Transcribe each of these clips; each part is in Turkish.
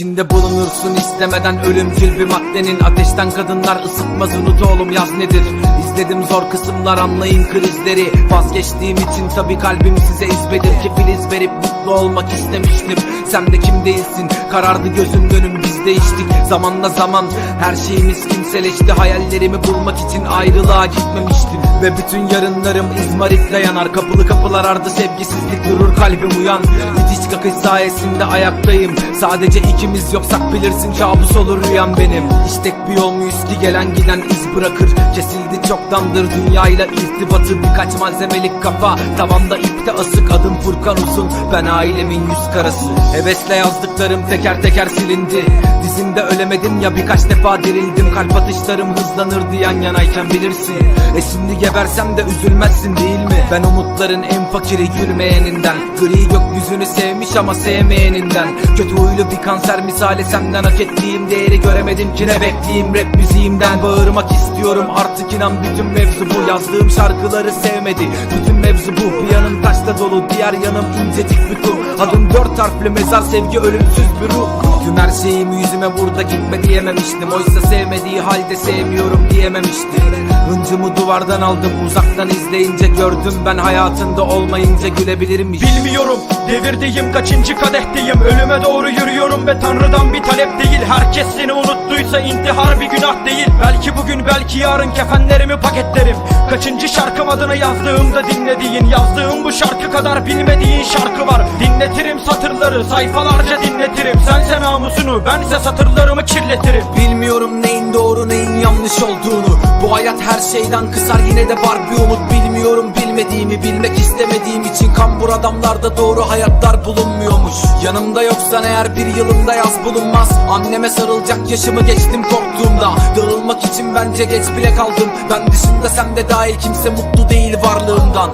İçinde bulunursun istemeden ölümcül bir maddenin. Ateşten kadınlar ısıtmaz unut oğlum yaz nedir? İzledim zor kısımlar anlayın krizleri. Vazgeçtiğim için tabi kalbim size izbedir ki Filiz verip mutlu olmak istemiştim Sen de kim değilsin? Karardı gözüm dönüm biz değiştik Zamanla zaman her şeyimiz kimseleşti. Hayallerimi bulmak için ayrılığa gitmemiştim. Ve bütün yarınlarım izmaritle yanar. Kapılı kapılar ardı sevgisizlik durur kalbim uyan. İtiş kakış sayesinde ayaktayım. Sadece ikimiz yoksak bilirsin kabus olur rüyam benim. İstek bir yol muyuz ki gelen giden iz bırakır? Kesildi çoktandır dünyayla irtibatı. Birkaç malzemelik kafa tavanda ipte asık. Adım Furkan Uzun ben ailemin yüz karası Hevesle yazdıklarım teker teker silindi. Dizimde ölemedim ya birkaç defa dirildim. Kalp atışlarım hızlanırdı yan yanayken bilirsin. E şimdi gebersem de üzülmezsin değil mi? Ben umutların en fakiri gülmeyeninden. Gri gökyüzünü sevmiş ama sevmeyeninden. Kötü huylu bir kanser misali senden hak ettiğim değeri göremedim ki ne bekleyeyim. Rap müziğimden Bağırmak istiyorum. Artık inan bütün mevzu bu. Yazdığım şarkıları sevmedi. Bütün mevzu bu. Bir yanım taşla dolu diğer yanım incecik bir kum. Adım dört harfli mezar sevgi ölümsüz bir ruh. Tüm her şeyimi yüzüme burada gitme diyememiştim. Oysa sevmediği halde sevmiyorum diyememiştim. Hıncımı duvardan aldım uzaktan izleyince gördüm. Ben hayatında olmayınca gülebilirmiş. Bilmiyorum devirdeyim kaçıncı kadehteyim. Ölüme doğru yürüyorum ve tanrıdan bir talep değil. Herkes seni unuttuysa intihar bir günah değil. Belki bugün belki yarın kefenlerimi paketlerim. Kaçıncı şarkım adına yazdığımda dinlediğin Yazdığım bu şarkı kadar bilmediğin şarkı var Dinletirim satırları sayfalarca dinletirim. Sense namusunu bense satırlarımı kirletirim. Bilmiyorum neyin doğru neyin yanlış olduğunu. Bu hayat her şeyden kısar yine de var bir umut. Bilmiyorum bilmediğimi bilmek istemediğim için Kambur adamlarda doğru hayatlar bulunmuyormuş. Yanımda yoksan eğer bir yılımda yaz bulunmaz. Anneme sarılacak yaşımı geçtim korktuğumda. Dağılmak için bence geç bile kaldım. Ben dışında sen de dahil kimse mutlu değil varlığından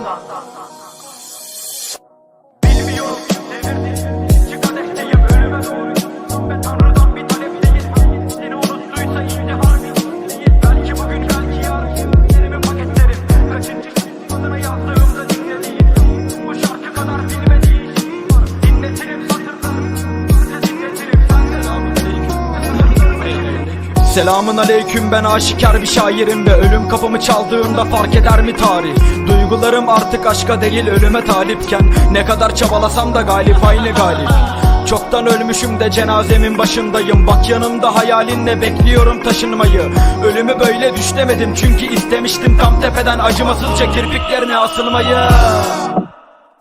Selamun aleyküm ben aşikar bir şairim ve ölüm kapımı çaldığında fark eder mi tarih? Duygularım artık aşka değil ölüme talipken Ne kadar çabalasam da galip aynı galip. Çoktan ölmüşüm de cenazemin başındayım Bak yanımda hayalinle bekliyorum taşınmayı. Ölümü böyle düşlemedim çünkü istemiştim tam tepeden acımasızca kirpiklerine asılmayı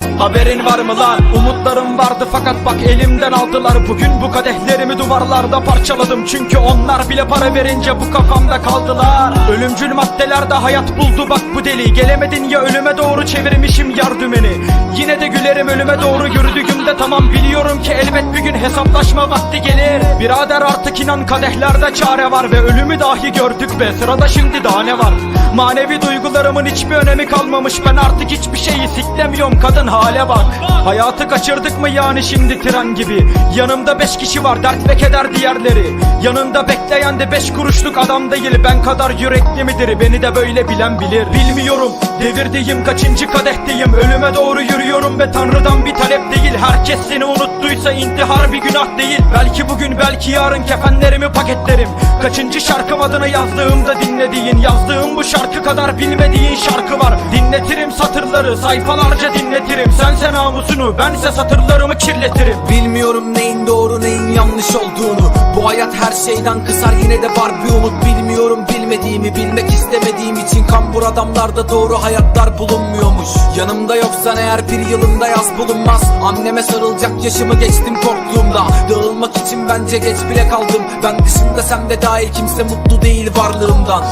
Haberin var mı lan? Umutlarım vardı fakat bak elimden aldılar. Bugün bu kadehlerimi duvarlarda parçaladım. Çünkü onlar bile para verince bu kafamda kaldılar. Ölümcül maddelerde hayat buldu bak bu deli. Gelemedin ya ölüme doğru çevirmişim yar dümeni Yine de gülerim ölüme doğru yürüdüğümde tamam Biliyorum ki elbet bir gün hesaplaşma vakti gelir. Birader artık inan kadehlerde çare var Ve ölümü dahi gördük be. Sırada şimdi daha ne var? Manevi duygularımın hiçbir önemi kalmamış. Ben artık hiçbir şeyi siklemiyorum kadın hale bak. Hayatı kaçırdık mı yani şimdi tren gibi? Yanımda beş kişi var dert ve keder diğerleri. Yanında bekleyen de beş kuruşluk adam değil. Ben kadar yürekli midir? Beni de böyle bilen bilir. Bilmiyorum devirdeyim kaçıncı kadehteyim Ölüme doğru yürüyorum ve tanrıdan bir talep değil. Herkes seni unuttuysa intihar bir günah değil. Belki bugün belki yarın kefenlerimi paketlerim. Kaçıncı şarkım adına yazdığımda dinlediğin Yazdığım bu şarkı kadar bilmediğin şarkı var. Dinletirim satırları sayfalarca dinletirim. Sense namusunu bense satırlarımı kirletirim. Bilmiyorum neyin doğru neyin yanlış olduğunu. Bu hayat her şeyden kısar yine de var bir umut. Bilmiyorum bilmediğimi bilmek istemediğim için Kambur adamlarda doğru hayatlar bulunmuyormuş. Yanımda yoksan eğer bir yılımda yaz bulunmaz. Anneme sarılacak yaşımı geçtim korktuğumda. Dağılmak için bence geç bile kaldım. Ben dışında sen de dahil kimse mutlu değil varlığımdan